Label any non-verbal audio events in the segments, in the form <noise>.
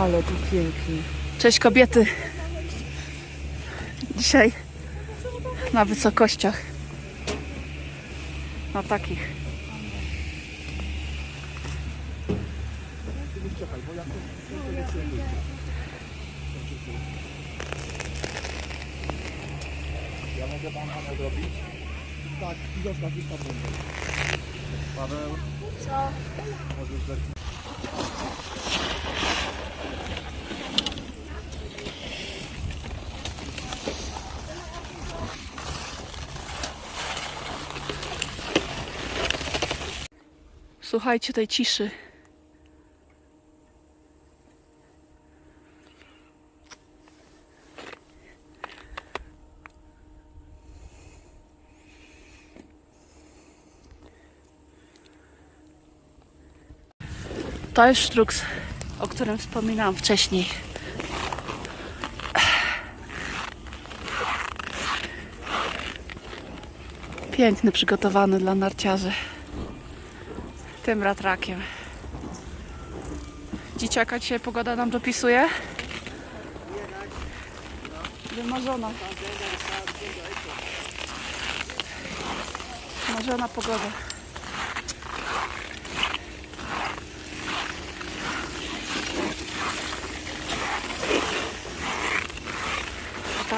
Ale tu pięknie. Cześć kobiety. Dzisiaj na wysokościach. Na takich. Ja mogę zrobić? Tak, i już tam będzie. Paweł. Co? Możesz Słuchajcie tej ciszy. Sztruks, o którym wspominałam wcześniej. Piękny, przygotowany dla narciarzy tym ratrakiem. Dzieciaka dzisiaj pogoda nam dopisuje? Wymarzona. Marzona pogoda.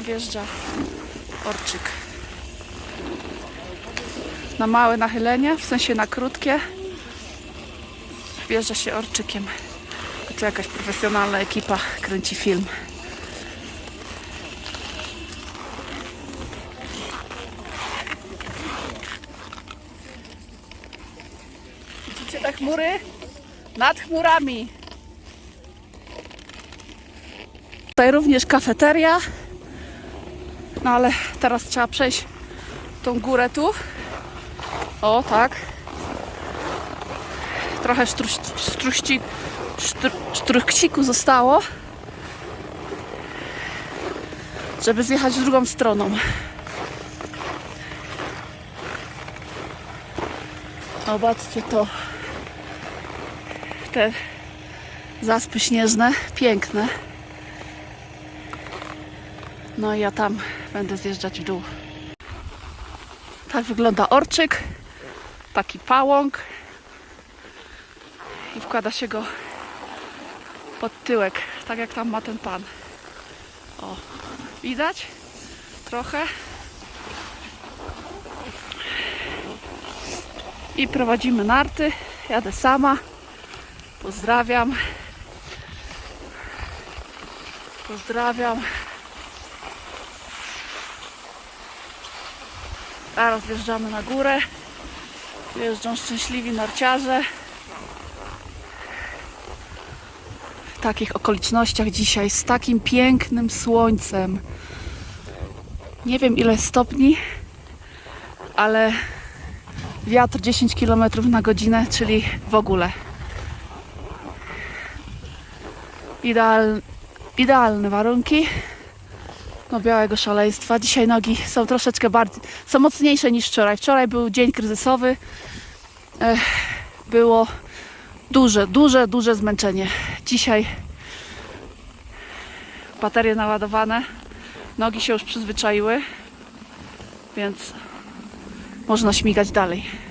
Wjeżdża orczyk. Na małe nachylenie, w sensie na krótkie. Wjeżdża się orczykiem. To jakaś profesjonalna ekipa kręci film. Widzicie te chmury? Nad chmurami. Tutaj również kafeteria. No ale teraz trzeba przejść tą górę tu. O, tak trochę sztruści, sztruści, sztr, sztruchciku zostało, żeby zjechać drugą stroną. Zobaczcie to. Te zaspy śnieżne, piękne. No i ja tam będę zjeżdżać w dół. Tak wygląda orczyk. Taki pałąk i wkłada się go pod tyłek, tak jak tam ma ten pan. O, widać? Trochę. I prowadzimy narty. Jadę sama. Pozdrawiam. Pozdrawiam. Teraz wjeżdżamy na górę. Jeżdżą szczęśliwi narciarze. w takich okolicznościach dzisiaj, z takim pięknym słońcem. Nie wiem ile stopni, ale wiatr 10 km na godzinę, czyli w ogóle. Ideal, idealne warunki do białego szaleństwa. Dzisiaj nogi są troszeczkę bardziej, są mocniejsze niż wczoraj. Wczoraj był dzień kryzysowy. Ech, było duże, duże, duże zmęczenie. Dzisiaj baterie naładowane, nogi się już przyzwyczaiły, więc można śmigać dalej.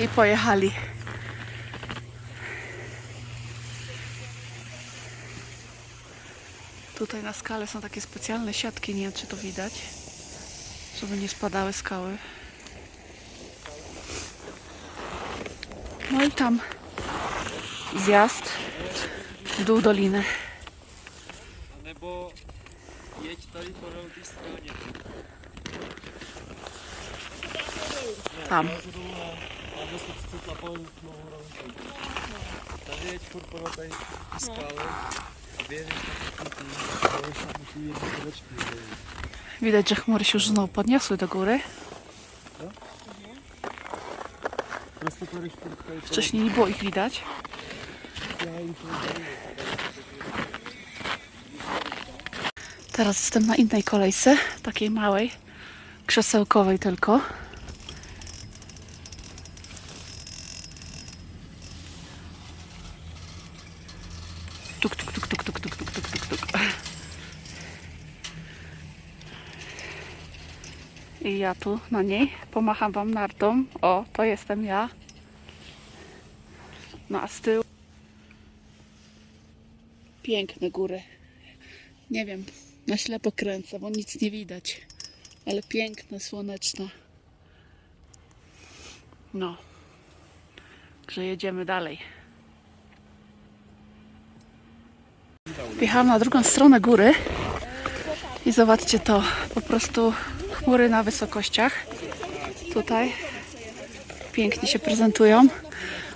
I pojechali. Tutaj na skale są takie specjalne siatki, nie wiem czy to widać, żeby nie spadały skały. No i tam zjazd w dół doliny. Nebo jeď tady po straně. Ne, Tam. Odniosła się przez Laponię nową rolnicę. Widać, że chmury się już znowu podniosły do góry. Wcześniej nie było ich widać. Teraz jestem na innej kolejce, takiej małej, krzesełkowej tylko. I ja tu na niej pomacham wam nartą. O, to jestem ja. No a z tyłu piękne góry. Nie wiem, na ślepo kręcę, bo nic nie widać. Ale piękne, słoneczne. No. Także jedziemy dalej. Wjechałam na drugą stronę góry i zobaczcie to. Po prostu chmury na wysokościach. Tutaj pięknie się prezentują.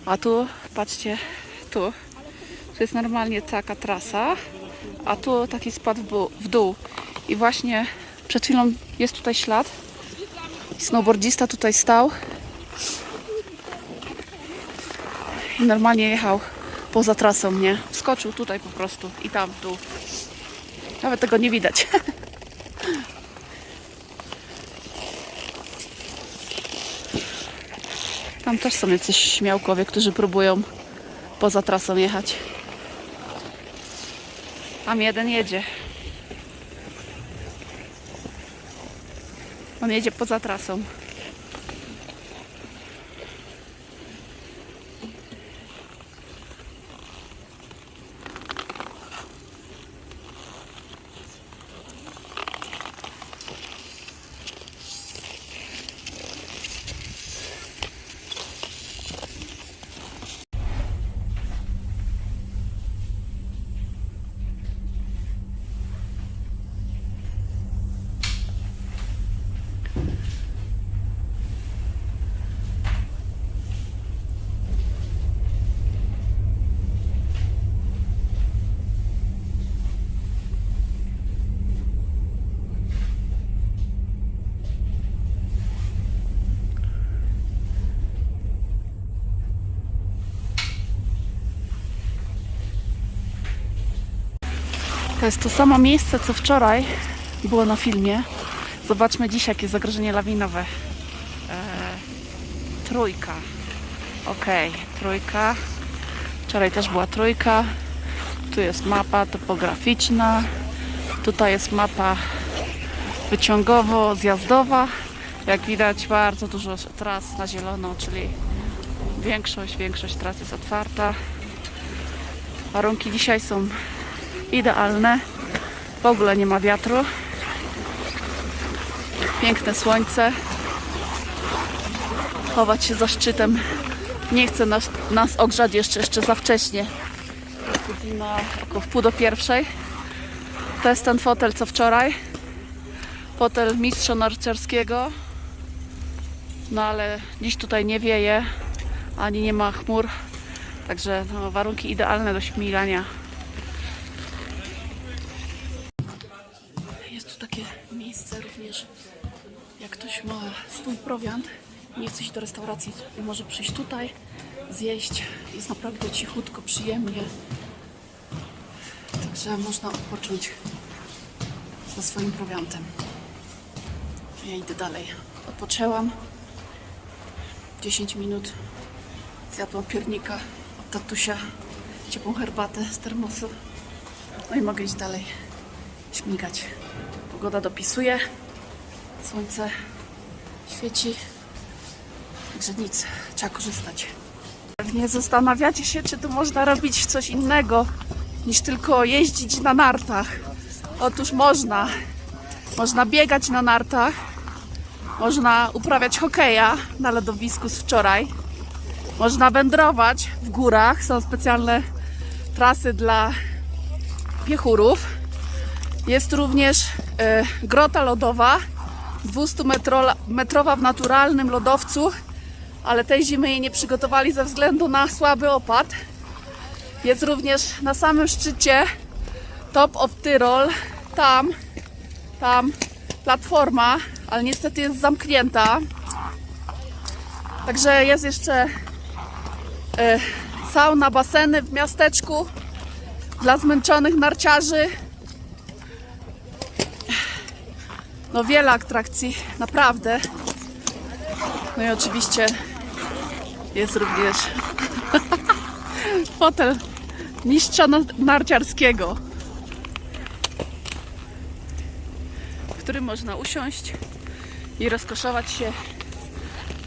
A tu, patrzcie, tu. To jest normalnie taka trasa a tu taki spad w dół. I właśnie przed chwilą jest tutaj ślad. Snowboardzista tutaj stał. I normalnie jechał poza trasą, nie? Wskoczył tutaj po prostu i tam w dół. Nawet tego nie widać. <laughs> Tam też są jacyś śmiałkowie, którzy próbują poza trasą jechać. Tam jeden jedzie. On jedzie poza trasą. To jest to samo miejsce, co wczoraj było na filmie. Zobaczmy dziś, jakie zagrożenie lawinowe. Eee, trójka. Okej, trójka. Wczoraj też była trójka. Tu jest mapa topograficzna. Tutaj jest mapa wyciągowo-zjazdowa. Jak widać, bardzo dużo tras na zielono, czyli większość, większość tras jest otwarta. Warunki dzisiaj są idealne. W ogóle nie ma wiatru. Piękne słońce. Chować się za szczytem. Nie chce nas, nas ogrzać jeszcze, jeszcze za wcześnie. Jest Godzina około w pół do pierwszej. To jest ten fotel co wczoraj. Fotel mistrza narciarskiego. No ale dziś tutaj nie wieje, ani nie ma chmur. Także no, warunki idealne do śmigania. Jest tu takie miejsce również, jak ktoś ma swój prowiant i nie chce iść do restauracji, może przyjść tutaj, zjeść. Jest naprawdę cichutko, przyjemnie. Także można odpocząć ze swoim prowiantem. Ja idę dalej. Odpoczęłam 10 minut. Zjadłam piernika od tatusia, ciepłą herbatę z termosu. No i mogę iść dalej śmigać. Pogoda dopisuje, słońce świeci, także nic, trzeba korzystać. Nie zastanawiacie się, czy tu można robić coś innego niż tylko jeździć na nartach. Otóż można. Można biegać na nartach, można uprawiać hokeja na lodowisku z wczoraj, można wędrować w górach, są specjalne trasy dla piechurów. Jest również e, grota lodowa, 200-metrowa w naturalnym lodowcu ale tej zimy jej nie przygotowali ze względu na słaby opad. Jest również na samym szczycie Top of Tyrol. Tam, tam platforma, ale niestety jest zamknięta. Także jest jeszcze e, sauna, baseny w miasteczku dla zmęczonych narciarzy. No wiele atrakcji, naprawdę. No i oczywiście jest również <laughs> fotel mistrza na- narciarskiego, w którym można usiąść i rozkoszować się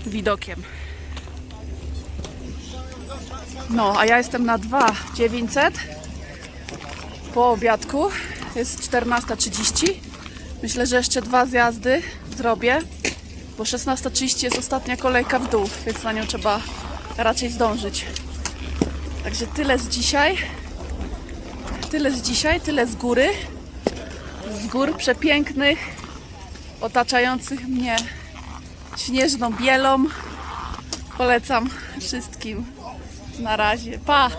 widokiem. No, a ja jestem na 2900 po obiadku. Jest 14.30. Myślę, że jeszcze dwa zjazdy zrobię, bo 16.30 jest ostatnia kolejka w dół, więc na nią trzeba raczej zdążyć. Także tyle z dzisiaj. Tyle z dzisiaj, tyle z góry. Z gór przepięknych, otaczających mnie śnieżną bielą. Polecam wszystkim. Na razie. Pa!